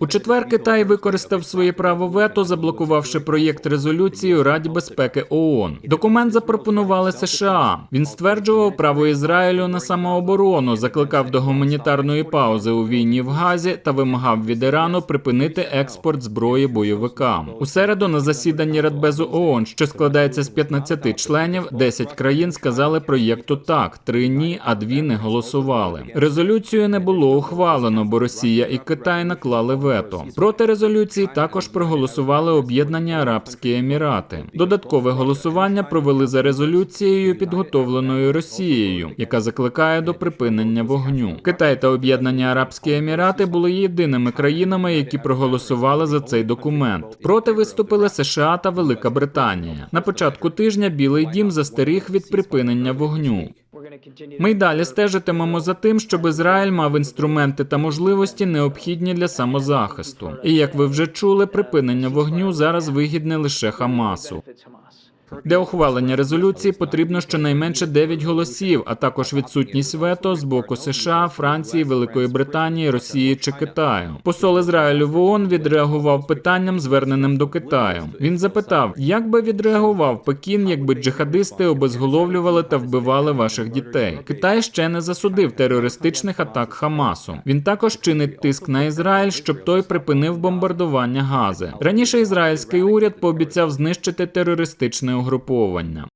У четвер Китай використав своє право вето, заблокувавши проєкт резолюції у Раді безпеки ООН. Документ запропонували США. Він стверджував право Ізраїлю на самооборону, закликав до гуманітарної паузи у війні в Газі та вимагав від Ірану припинити експорт зброї бойовикам. У середу на засіданні Радбезу ООН, що складається з 15 членів, 10 країн сказали проєкту так, три ні, а дві не голосували. Резолюцію не було ухвалено, бо Росія і Китай наклали вето. Проти резолюції також проголосували Об'єднані Арабські Емірати. Додаткове голосування провели за резолюцією, підготовленою Росією, яка закликає до припинення вогню. Китай та Об'єднані Арабські Емірати були єдиними країнами, які проголосували за цей документ. Проти виступили США та Велика Британія. На початку тижня Білий Дім застеріг від припинення вогню. Ми й далі стежитимемо за тим, щоб Ізраїль мав інструменти та можливості необхідні для самозахисту. І як ви вже чули, припинення вогню зараз вигідне лише Хамасу. Для ухвалення резолюції потрібно щонайменше 9 голосів, а також відсутність вето з боку США, Франції, Великої Британії, Росії чи Китаю. Посол Ізраїлю в ООН відреагував питанням, зверненим до Китаю. Він запитав, як би відреагував Пекін, якби джихадисти обезголовлювали та вбивали ваших дітей. Китай ще не засудив терористичних атак Хамасу. Він також чинить тиск на Ізраїль, щоб той припинив бомбардування Гази. Раніше ізраїльський уряд пообіцяв знищити терористичне угруповання.